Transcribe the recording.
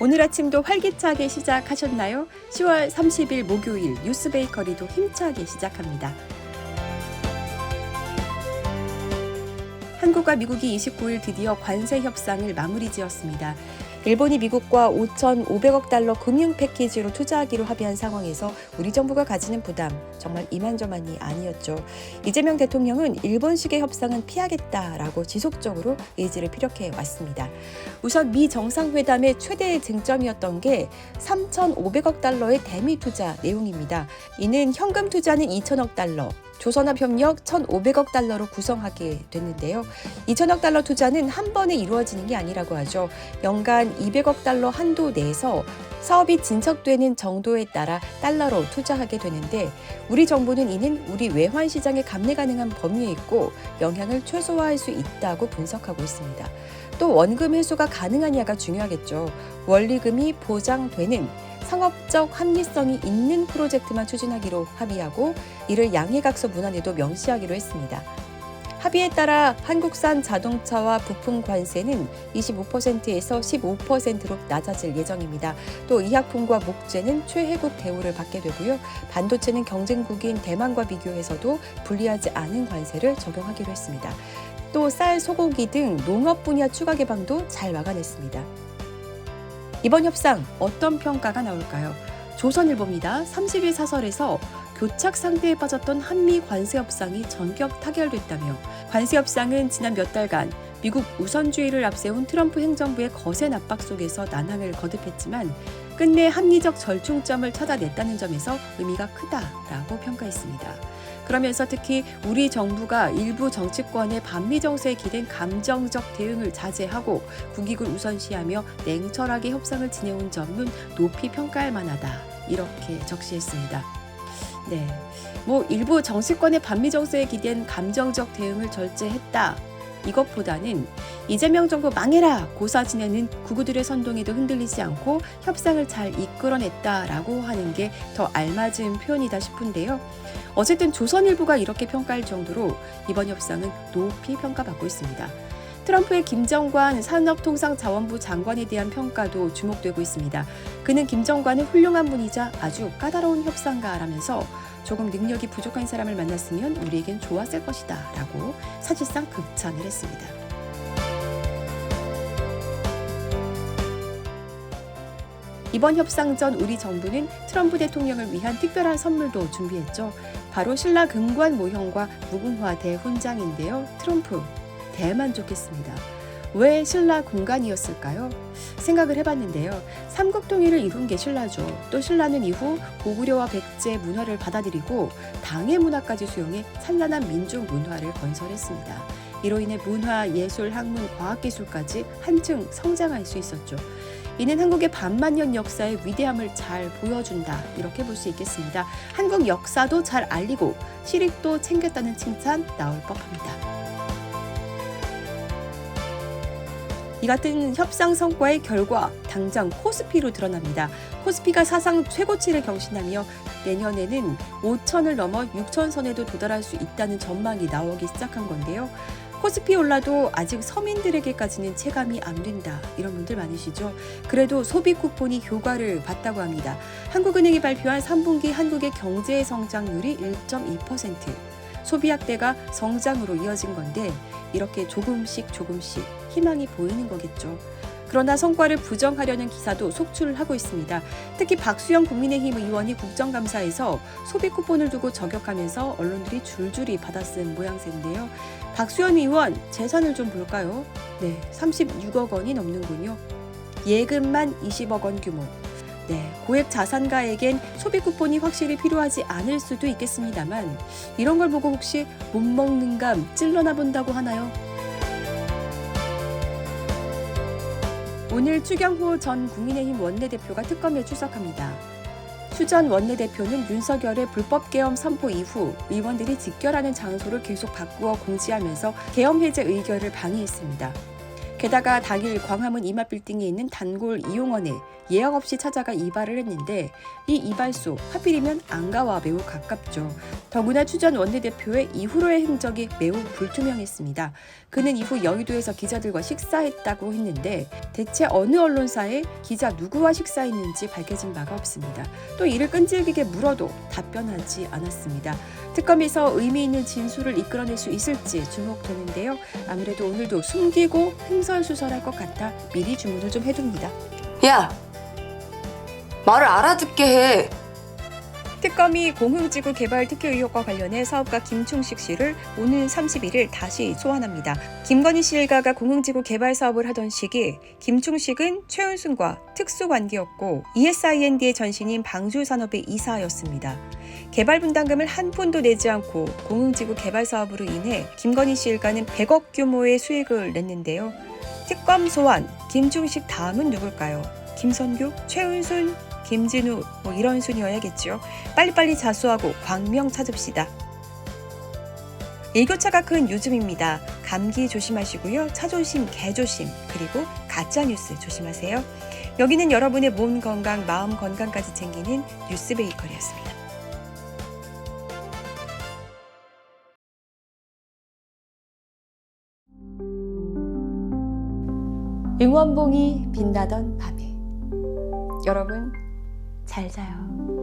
오늘 아침도 활기차게 시작하셨나요? 10월 30일 목요일 뉴스 베이커리도 힘차게 시작합니다. 한국과 미국이 29일 드디어 관세 협상을 마무리 지었습니다. 일본이 미국과 5,500억 달러 금융 패키지로 투자하기로 합의한 상황에서 우리 정부가 가지는 부담 정말 이만저만이 아니었죠. 이재명 대통령은 일본식의 협상은 피하겠다라고 지속적으로 의지를 피력해 왔습니다. 우선 미 정상회담의 최대 쟁점이었던 게 3,500억 달러의 대미 투자 내용입니다. 이는 현금 투자는 2천억 달러, 조선업 협력 1,500억 달러로 구성하게 됐는데요. 2천억 달러 투자는 한 번에 이루어지는 게 아니라고 하죠. 연간 200억 달러 한도 내에서 사업이 진척되는 정도에 따라 달러로 투자하게 되는데 우리 정부는 이는 우리 외환 시장에 감내 가능한 범위에 있고 영향을 최소화할 수 있다고 분석하고 있습니다. 또 원금 회수가 가능하냐가 중요하겠죠. 원리금이 보장되는 상업적 합리성이 있는 프로젝트만 추진하기로 합의하고 이를 양해각서 문안에도 명시하기로 했습니다. 합의에 따라 한국산 자동차와 부품 관세는 25%에서 15%로 낮아질 예정입니다. 또 의약품과 목재는 최혜국 대우를 받게 되고요. 반도체는 경쟁국인 대만과 비교해서도 불리하지 않은 관세를 적용하기로 했습니다. 또 쌀, 소고기 등 농업 분야 추가 개방도 잘 막아냈습니다. 이번 협상 어떤 평가가 나올까요? 조선일보입니다. 30일 사설에서 교착 상태에 빠졌던 한미 관세 협상이 전격 타결됐다며 관세 협상은 지난 몇 달간 미국 우선주의를 앞세운 트럼프 행정부의 거센 압박 속에서 난항을 거듭했지만 끝내 합리적 절충점을 찾아냈다는 점에서 의미가 크다라고 평가했습니다. 그러면서 특히 우리 정부가 일부 정치권의 반미 정세에 기댄 감정적 대응을 자제하고 국익을 우선시하며 냉철하게 협상을 지내온 점은 높이 평가할 만하다. 이렇게 적시했습니다. 네. 뭐 일부 정치권의 반미 정세에 기댄 감정적 대응을 절제했다. 이것보다는 이재명 정부 망해라 고사 지내는 구구들의 선동에도 흔들리지 않고 협상을 잘 이끌어냈다라고 하는 게 더 알맞은 표현이다 싶은데요. 어쨌든 조선일보가 이렇게 평가할 정도로 이번 협상은 높이 평가받고 있습니다. 트럼프의 김정관 산업통상자원부 장관에 대한 평가도 주목되고 있습니다. 그는 김정관은 훌륭한 분이자 아주 까다로운 협상가라면서 조금 능력이 부족한 사람을 만났으면 우리에겐 좋았을 것이다 라고 사실상 극찬을 했습니다. 이번 협상 전 우리 정부는 트럼프 대통령을 위한 특별한 선물도 준비했죠. 바로 신라 금관 모형과 무궁화 대훈장인데요. 트럼프 대만족했습니다. 왜 신라 공간이었을까요? 생각을 해봤는데요. 삼국 통일을 이룬 게 신라죠. 또 신라는 이후 고구려와 백제 문화를 받아들이고 당의 문화까지 수용해 찬란한 민족 문화를 건설했습니다. 이로 인해 문화, 예술, 학문, 과학기술까지 한층 성장할 수 있었죠. 이는 한국의 반만년 역사의 위대함을 잘 보여준다 이렇게 볼 수 있겠습니다. 한국 역사도 잘 알리고 실익도 챙겼다는 칭찬 나올 법합니다. 이 같은 협상 성과의 결과 당장 코스피로 드러납니다. 코스피가 사상 최고치를 경신하며 내년에는 5천을 넘어 6천 선에도 도달할 수 있다는 전망이 나오기 시작한 건데요. 코스피 올라도 아직 서민들에게까지는 체감이 안 된다. 이런 분들 많으시죠. 그래도 소비 쿠폰이 효과를 봤다고 합니다. 한국은행이 발표한 3분기 한국의 경제 성장률이 1.2%. 소비 확대가 성장으로 이어진 건데 이렇게 조금씩 조금씩 희망이 보이는 거겠죠. 그러나 성과를 부정하려는 기사도 속출을 하고 있습니다. 특히 박수영 국민의힘 의원이 국정감사에서 소비 쿠폰을 두고 저격하면서 언론들이 줄줄이 받아쓴 모양새인데요. 박수현 의원 재산을 좀 볼까요? 네, 36억 원이 넘는군요. 예금만 20억 원 규모. 네, 고액 자산가에겐 소비 쿠폰이 확실히 필요하지 않을 수도 있겠습니다만 이런 걸 보고 혹시 못 먹는 감 찔러나 본다고 하나요? 오늘 추경호 전 국민의힘 원내대표가 특검에 출석합니다. 추전 원내대표는 윤석열의 불법 계엄 선포 이후 의원들이 직결하는 장소를 계속 바꾸어 공지하면서 계엄 해제 의결을 방해했습니다. 게다가 당일 광화문 이마빌딩에 있는 단골 이용원에 예약 없이 찾아가 이발을 했는데 이 이발소 하필이면 안가와 매우 가깝죠. 더구나 추전 원내대표의 이후로의 행적이 매우 불투명했습니다. 그는 이후 여의도에서 기자들과 식사했다고 했는데 대체 어느 언론사에 기자 누구와 식사했는지 밝혀진 바가 없습니다. 또 이를 끈질기게 물어도 답변하지 않았습니다. 특검에서 의미 있는 진술을 이끌어낼 수 있을지 주목되는데요. 아무래도 오늘도 숨기고 횡설수설할 것 같아 미리 주문을 좀 해둡니다. 야! 말을 알아듣게 해. 특검이 공흥지구 개발 특혜 의혹과 관련해 사업가 김충식 씨를 오는 31일 다시 소환합니다. 김건희 씨 일가가 공흥지구 개발 사업을 하던 시기 김충식은 최은순과 특수관계였고 ESIND의 전신인 방주산업의 이사였습니다. 개발 분담금을 한 푼도 내지 않고 공흥지구 개발 사업으로 인해 김건희 씨 일가는 100억 규모의 수익을 냈는데요. 특검 소환 김충식 다음은 누굴까요? 김선규, 최은순, 김진우 뭐 이런 순이어야겠죠. 빨리빨리 자수하고 광명 찾읍시다. 일교차가 큰 요즘입니다. 감기 조심하시고요. 차 조심, 개 조심, 그리고 가짜 뉴스 조심하세요. 여기는 여러분의 몸 건강, 마음 건강까지 챙기는 뉴스 베이커리였습니다. 응원봉이 빛나던 밤에 여러분 잘 자요.